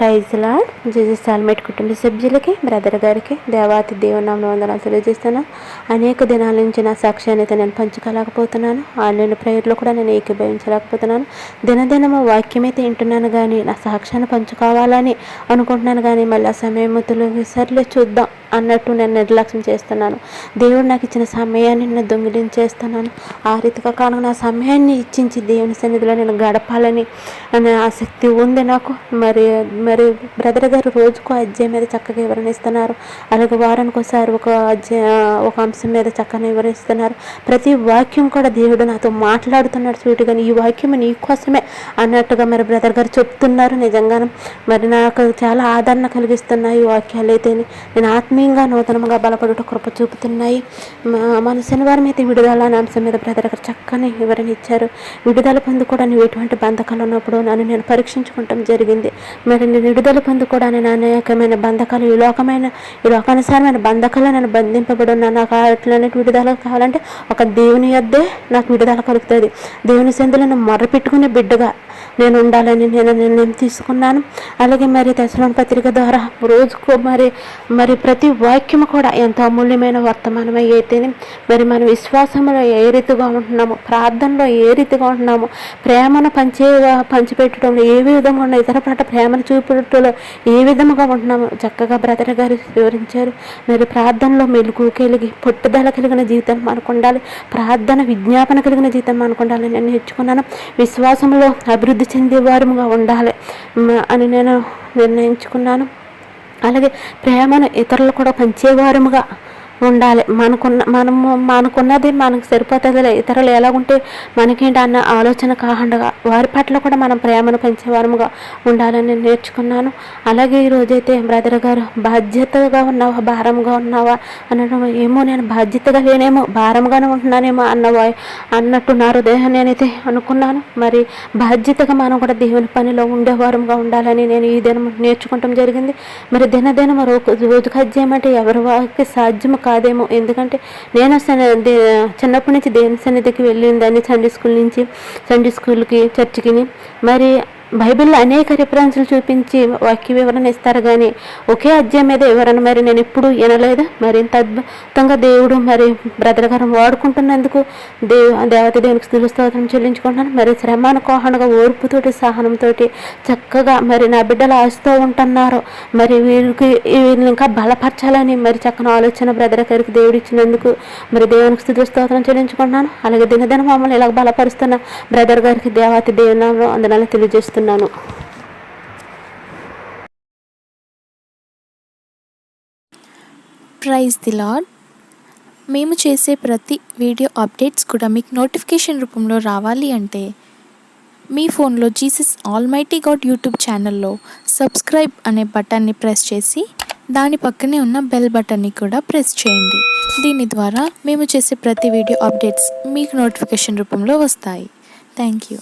ప్రైజ్లా Jesus ఆల్మెట్ కుటుంబ సభ్యులకి brother గారికి దేవాతి దేవునామ వందనాలు తెలియజేస్తాను అనేక దినాల నుంచి నా సాక్ష్యాన్ని అయితే నేను పంచుకోలేకపోతున్నాను ఆన్లైన్ ప్రేయర్లో కూడా నేను ఏకీభవించలేకపోతున్నాను. దినదినము వాక్యం అయితే వింటున్నాను కానీ నా సాక్ష్యాన్ని పంచుకోవాలని అనుకుంటున్నాను కానీ మళ్ళీ ఆ సమయం తొలగి సర్లే చూద్దాం అన్నట్టు నేను నిర్లక్ష్యం చేస్తున్నాను. దేవుడు నాకు ఇచ్చిన సమయాన్ని నేను దొంగిలించేస్తున్నాను ఆ రీతిగా కాను నా సమయాన్ని ఇచ్చించి దేవుని సన్నిధిలో నేను గడపాలని అనే ఆసక్తి ఉంది నాకు. మరి మరి బ్రదర్ గారు రోజుకు అధ్యాయం మీద చక్కగా వివరణిస్తున్నారు. అలాగే వారానికి ఒకసారి ఒక అధ్యాయ ఒక అంశం మీద చక్కగా వివరిస్తున్నారు ప్రతి వాక్యం కూడా దేవుడు నాతో మాట్లాడుతున్నాడు సూటిగా ఈ వాక్యం నీ కోసమే అన్నట్టుగా మరి బ్రదర్ గారు చెప్తున్నారు నిజంగానే. మరి నాకు చాలా ఆదరణ కలిగిస్తున్నాయి ఈ వాక్యాలు అయితే నేను ఆత్మీయంగా నూతనంగా బలపడుట కృప చూపుతున్నాయి. మా- మన శనివారం అయితే విడుదల అనే అంశం మీద బ్రదర్ గారు చక్కని వివరణ ఇచ్చారు విడుదల పొందు కూడా నువ్వు ఎటువంటి బంధకాలు ఉన్నప్పుడు నన్ను నేను పరీక్షించుకుంటాం జరిగింది. మరి విడుదల పొందుకోవడానికి కూడా నేను అనేకమైన బంధకాలు ఈ లోకమైన ఈ లోకానుసారమైన బంధకాలు నేను బంధింపబడి ఉన్నాను నాకు అట్లనే విడుదల కావాలంటే ఒక దేవుని యొద్దే నాకు విడుదల కలుగుతుంది. దేవుని సందులను మొర్రపెట్టుకునే బిడ్డగా నేను ఉండాలని నేను నిర్ణయం తీసుకున్నాను. అలాగే మరి దశలోని పత్రిక ద్వారా రోజుకు మరి మరి ప్రతి వాక్యము కూడా ఎంతో అమూల్యమైన వర్తమానమై అయితేనే మరి మన విశ్వాసంలో ఏ రీతిగా ఉంటున్నాము ప్రార్థనలో ఏ రీతిగా ఉంటున్నాము ప్రేమను పంచే పంచిపెట్టడంలో ఏ విధంగా ఉన్న ఇతర పట్ల ప్రేమను చూపడంలో ఏ విధముగా ఉంటున్నాము చక్కగా బ్రదర్ గారు వివరించారు. మరి ప్రార్థనలో మెలుగు కలిగి పట్టుదల కలిగిన జీవితం మనకు ఉండాలి ప్రార్థన విజ్ఞాపన కలిగిన జీవితం మనకు ఉండాలని నేను నేర్చుకున్నాను. విశ్వాసంలో అభివృద్ధి చెందే వారముగా ఉండాలి. అని నేను నిర్ణయించుకున్నాను. అలాగే ప్రేమను ఇతరులు కూడా పంచేవారముగా ఉండాలి. మనకున్న మనము మనకున్నది మనకు సరిపోతుంది ఇతరులు ఎలాగుంటే మనకేంటి అన్న ఆలోచన కాకుండా వారి పట్ల కూడా మనం ప్రేమను పెంచేవారముగా ఉండాలని నేర్చుకున్నాను. అలాగే ఈ రోజైతే బ్రదర్ గారు బాధ్యతగా ఉన్నావా భారంగా ఉన్నావా అనడం ఏమో నేను బాధ్యతగా లేనేమో భారంగానే ఉంటున్నానేమో అన్నవా అన్నట్టు నా హృదయం నేనైతే అనుకున్నాను. మరి బాధ్యతగా మనం కూడా దేవుని పనిలో ఉండేవారంగా ఉండాలని నేను ఈ దినం నేర్చుకుంటాం జరిగింది. మరి దినదినం రోజు రోజుకు అంటే ఎవరి వారికి సాధ్యం కాదేమో. ఎందుకంటే నేను దే- చిన్నప్పటి నుంచి దేవుని సన్నిధికి వెళ్ళిందని సండే స్కూల్ నుంచి సండే స్కూల్కి చర్చికి మరి బైబిల్లో అనేక రిఫరెన్స్లు చూపించి వాక్య వివరణ ఇస్తారు కానీ ఒకే అధ్యాయం మీద వివరణ మరి నేను ఎప్పుడు వినలేదు? మరి ఇంత అద్భుతంగా దేవుడు మరి బ్రదర్ గారు వాడుకుంటున్నందుకు దేవు దేవత దేవునికి స్థితి స్తోత్రం చెల్లించుకుంటున్నాను. మరి శ్రమ ఓర్పుతోటి సహనంతో చక్కగా మరి నా బిడ్డలు ఆశతో ఉంటున్నారు. మరి వీరికి వీరిని ఇంకా బలపరచాలని మరి చక్కని ఆలోచన బ్రదర్ గారికి దేవుడు ఇచ్చినందుకు మరి దేవునికి స్థితి స్తోత్రం చెల్లించుకుంటున్నాను. అలాగే దినదిన మమ్మల్ని ఇలా బలపరుస్తున్న బ్రదర్ గారికి దేవాతి దేవుని అందనాలు తెలియజేస్తున్నాను. ప్రైజ్ ది లాడ్ మేము చేసే ప్రతి వీడియో అప్డేట్స్ కూడా మీకు నోటిఫికేషన్ రూపంలో రావాలి అంటే మీ ఫోన్లో జీసస్ ఆల్మైటీ గాడ్ యూట్యూబ్ ఛానల్లో సబ్స్క్రైబ్ అనే బటన్ని ప్రెస్ చేసి దాని పక్కనే ఉన్న బెల్ బటన్ని కూడా ప్రెస్ చేయండి. దీని ద్వారా మేము చేసే ప్రతి వీడియో అప్డేట్స్ మీకు నోటిఫికేషన్ రూపంలో వస్తాయి. Thank you